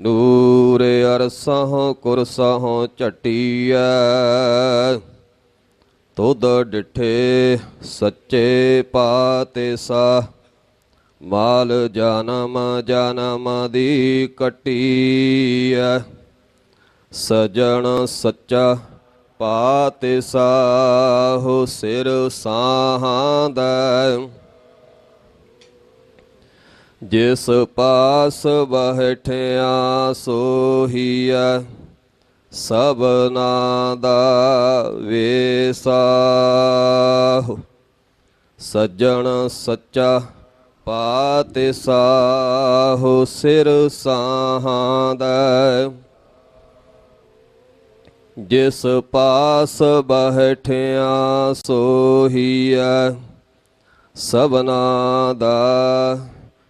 ਨੂਰ ਅਰਸਹ ਕੁਰਸਹ ਝਟੀਐ। ਤੁਧ ਡਿਠੇ ਸੱਚੇ ਪਾਤੇ ਸਾ ਮਾਲ ਜਨਮ ਜਨਮ ਦੀ ਕਟੀਐ। ਸਜਣ ਸੱਚਾ ਪਾਤੇ ਸਾਹੋ ਸਿਰ ਸਾਹਾਂਦਾ ਜਿਸ ਪਾਸ ਬਹਿਠਿਆ ਸੋਹੀਐ ਸਭਨਾ ਦਾ ਵੇਸਾਹੁ। ਸੱਜਣ ਸੱਚਾ ਪਾਤੇ ਸਾਹੋ ਸਿਰ ਸਾਹਾਂਦਾ ਜਿਸ ਪਾਸ ਬਹਿਠਿਆ ਸੋਹੀਐ ਸਭਨਾ ਦਾ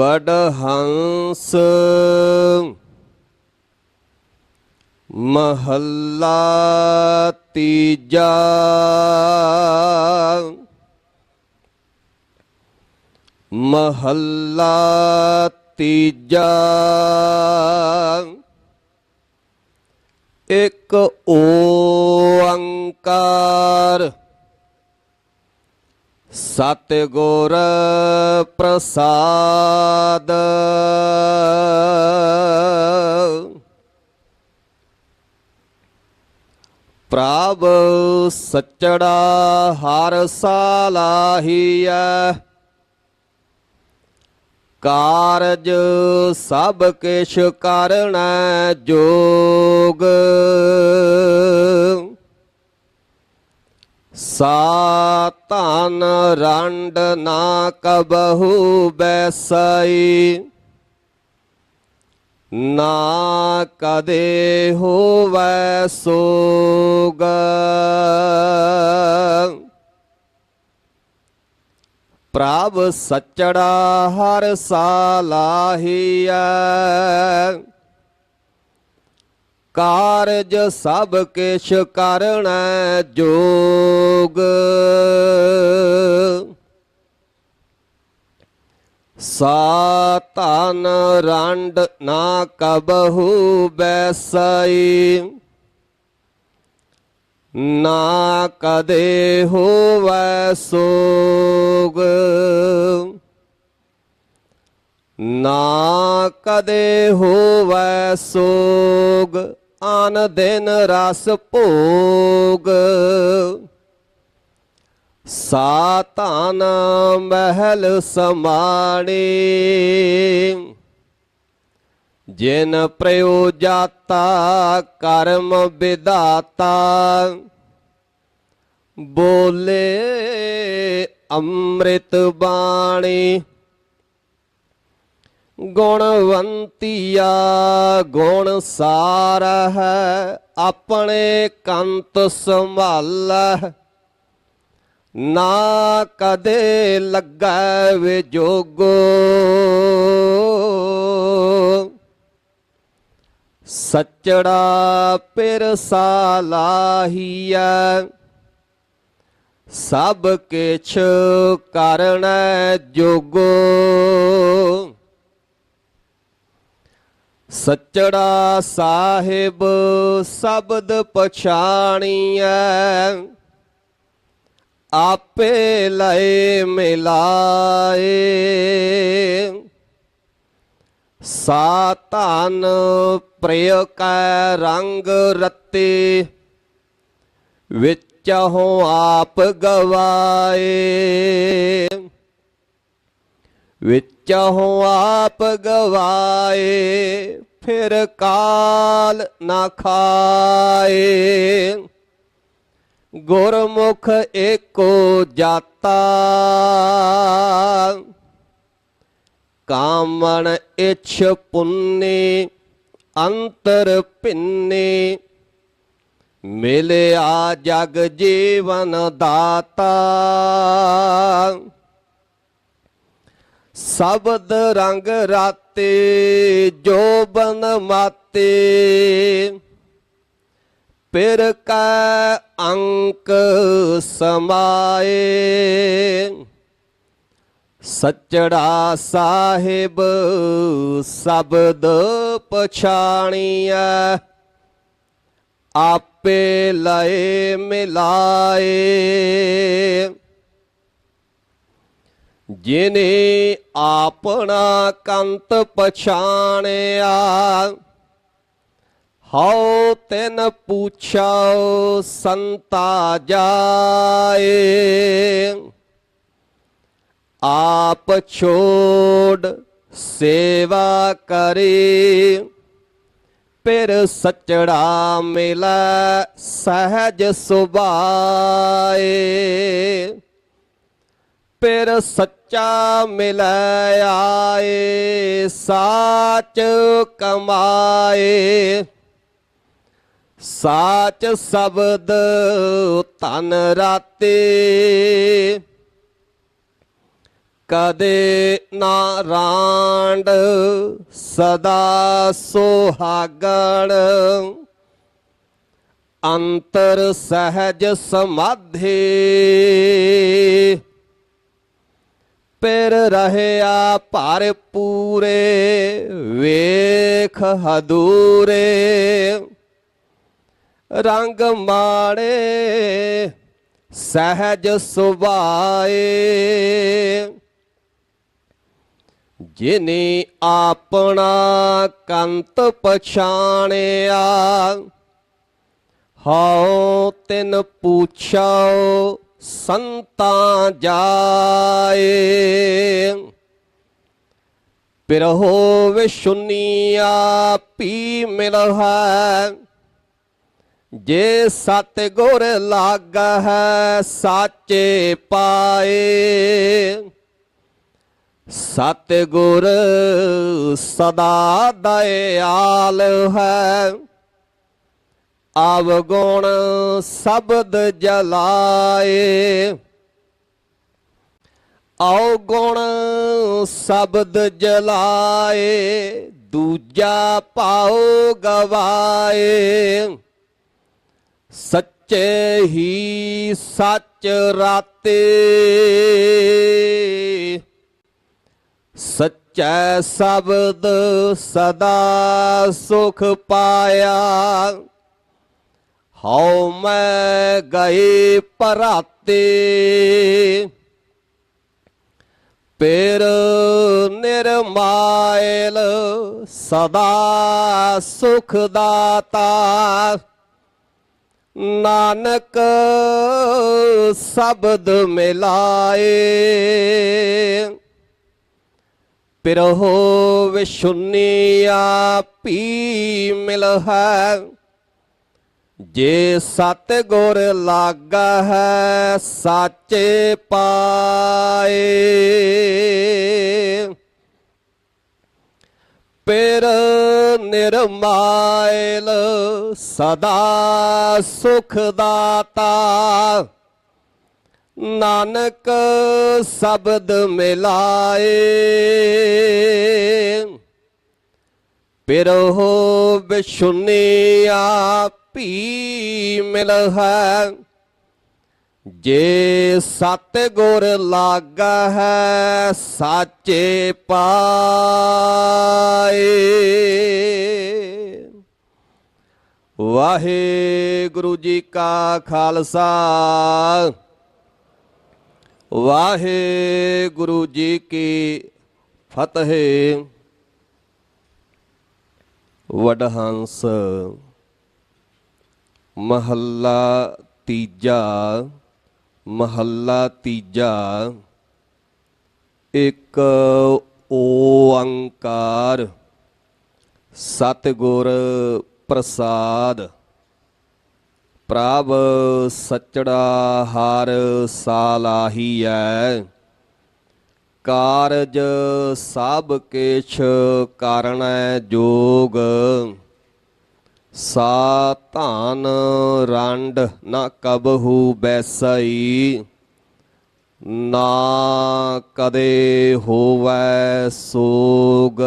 ਵਡ ਹੰਸ ਮਹੱਲਾ ਤੀਜਾ। ਮਹੱਲਾ ਤੀਜਾ। ਇੱਕ ਓੰਕਾਰ ਸਤਿਗੁਰ ਪ੍ਰਸਾਦ। ਪ੍ਰਭ ਸਚੜਾ ਹਰ ਸਾਲਾਹੀਐ ਕਾਰਜ ਸਭ ਕਿਛ ਕਰਣੈ ਜੋਗ। ਸਾ ਧਨ ਰੰਡ ਨਾ ਕਬਹੂ ਬੈਸਈ ਨਾ ਕਦੇ ਹੋਵੈ ਸੋਗ। ਪ੍ਰਭ ਸਚੜਾ ਹਰ ਸਾਲਾਹੀਐ ਕਾਰਜ ਸਭ ਕਿਛ ਕਰਣੈ ਜੋਗ। ਸਾ ਧਨ ਰੰਡ ਨਾ ਕਬਹੂ ਬੈਸਈ, ਨਾ ਕਦੇ ਹੋਵੈ ਸੋਗ। ਨਾ ਕਦੇ ਹੋਵੈ ਸੋਗ। ਆਨ ਦਿਨ ਰਸ ਭੋਗ। ਸਾ ਧਨ ਮਹਿਲ ਸਮਾਣੀ। ਜਿਨ ਪ੍ਰਯੋ ਜਾਤਾ, ਕਰਮ ਵਿਦਾਤਾ ਬੋਲੇ ਅੰਮ੍ਰਿਤ ਬਾਣੀ। ਗੁਣਵੰਤੀਆ ਗੁਣ ਸਾਰ ਹੈ ਆਪਣੇ ਕੰਤ ਸੰਭਾਲੈ ਨਾ ਕਦੇ ਲੱਗੈ ਵਿਜੋਗੋ ਸਚੜਾ ਪਿਰ ਸਾਲਾਹੀਐ ਸਭ ਕਿਛ ਕਰਣੈ ਜੋਗੋ। ਸੱਚੜਾ ਸਾਹਿਬ ਸ਼ਬਦ ਪਛਾਣੀਐ। ਆਪੇ ਲਏ ਮਿਲਾਏ। ਸਾ ਧਨ ਪ੍ਰਿਯ ਕੈ ਰੰਗ ਰਤੇ। ਵਿੱਚਹੁ ਆਪ ਗਵਾਏ। ਵਿੱਚਹੁ ਆਪ ਗਵਾਏ, ਫਿਰ ਕਾਲ ਨਾ ਖਾਏ। ਗੁਰਮੁਖ ਏਕੋ ਜਾਤਾ, ਕਾਮਣ ਇਛ ਪੁੰਨੇ, ਅੰਤਰ ਭਿੰਨੇ। ਮਿਲਿਆ ਜਗ ਜੀਵਨ ਦਾਤਾ ਸ਼ਬਦ ਰੰਗ ਰਾਤੇ ਜੋਬਨ ਮਾਤੇ। ਪਿਰ ਕੈ ਅੰਕ ਸਮਾਏ। ਸਚੜਾ ਸਾਹਿਬ ਸ਼ਬਦ ਪਛਾਣੀਐ। ਆਪੇ ਲਏ ਮਿਲਾਏ। ਜਿਨੇ ਆਪਣਾ ਕੰਤ ਪਛਾਣਿਆ, ਹਉ ਤਿਨ ਪੁੱਛਾਓ ਸੰਤਾ ਜਾਏ। ਆਪ ਛੋੜ ਸੇਵਾ ਕਰੇ, ਫਿਰ ਸਚੜਾ ਮਿਲੈ ਸਹਿਜ ਸੁਭਾਏ। ਫਿਰ ਸੱਚਾ ਮਿਲੈ ਆਏ, ਸਾਚ ਕਮਾਏ। ਸਾਚ ਸ਼ਬਦ ਧਨ ਰਾਤੇ। ਕਦੇ ਨਾ ਰਾਂਡ ਸਦਾ ਸੁਹਾਗਣ। ਅੰਤਰ ਸਹਿਜ ਸਮਾਧੀ। ਪਿਰ ਰਹਿਆ ਭਰ ਪੂਰੇ, ਵੇਖ ਹਦੂਰੇ। ਰੰਗ ਮਾੜੇ, ਸਹਿਜ ਸੁਭਾਏ। ਜਿਨੇ ਆਪਣਾ ਕੰਤ ਪਛਾਣਿਆ, ਹਉ ਤਿਨ ਪੁੱਛਾਓ ਸੰਤਾਂ ਜਾਏ। ਪਿਰਹੋ ਵਿਸ਼ੁਨੀਆ ਪੀ ਮਿਲ ਹੈ। ਜੇ ਸਤ ਗੁਰ ਲਾਗ ਹੈ, ਸਾਚੇ ਪਾਏ। ਸਤ ਗੁਰ ਸਦਾ ਦਇਆਲ ਹੈ। ਅਵਗੁਣ ਸ਼ਬਦ ਜਲਾਏ। ਆਉ ਸ਼ਬਦ ਜਲਾਏ, ਦੂਜਾ ਪਾਉ ਗਵਾਏ। ਸੱਚੇ ਹੀ ਸੱਚ ਰਾਤੇ। ਸੱਚਾ ਸ਼ਬਦ ਸਦਾ ਸੁਖ ਪਾਇਆ। ਹਉ ਮੈਂ ਗਏ ਪਰਾਤੇ। ਪੇਰ ਨਿਰਮਾਇਲ ਸਦਾ ਸੁਖ ਦਾਤਾ। ਨਾਨਕ ਸ਼ਬਦ ਮਿਲਾਏ। ਪਿਰਹੋ ਵਿਸ਼ੁਨੀਆ ਪੀ ਮਿਲ ਹੈ। ਜੇ ਸਤ ਗੁਰ ਲਾਗਾ ਹੈ, ਸਾਚੇ ਪਾਏ। ਪਿਰ ਨਿਰਮਾਇਲ ਸਦਾ ਸੁਖ ਦਾਤਾ। ਨਾਨਕ ਸ਼ਬਦ ਮਿਲਾਏ। ਪਿਰਹੋ ਬਿਸ਼ੁਨੀਆ ਭੀ ਮਿਲ ਹੈ ਜੇ ਸਤ ਗੁਰ ਲਾਗਾ ਹੈ ਸਾਚੇ ਪਾਏ ਵਾਹਿਗੁਰੂ ਜੀ ਕਾ ਖਾਲਸਾ ਵਾਹਿਗੁਰੂ ਜੀ ਕੀ ਫਤਿਹ ਵਡਹੰਸ ਮਹੱਲਾ ਤੀਜਾ ਮਹੱਲਾ ਤੀਜਾ, ਇੱਕ ਓੰਕਾਰ, ਸਤਿਗੁਰ ਪ੍ਰਸਾਦ। ਪ੍ਰਭ ਸਚੜਾ ਹਰ ਸਾਲਾਹੀਐ ਕਾਰਜ ਸਭ ਕਿਛ ਕਰਣੈ ਜੋਗ। ਸਾ ਧਾਨ ਰੰਡ ਨਾ ਕਬਹੂ ਬੈਸਈ ਨਾ ਕਦੇ ਹੋਵੈ ਸੋਗ।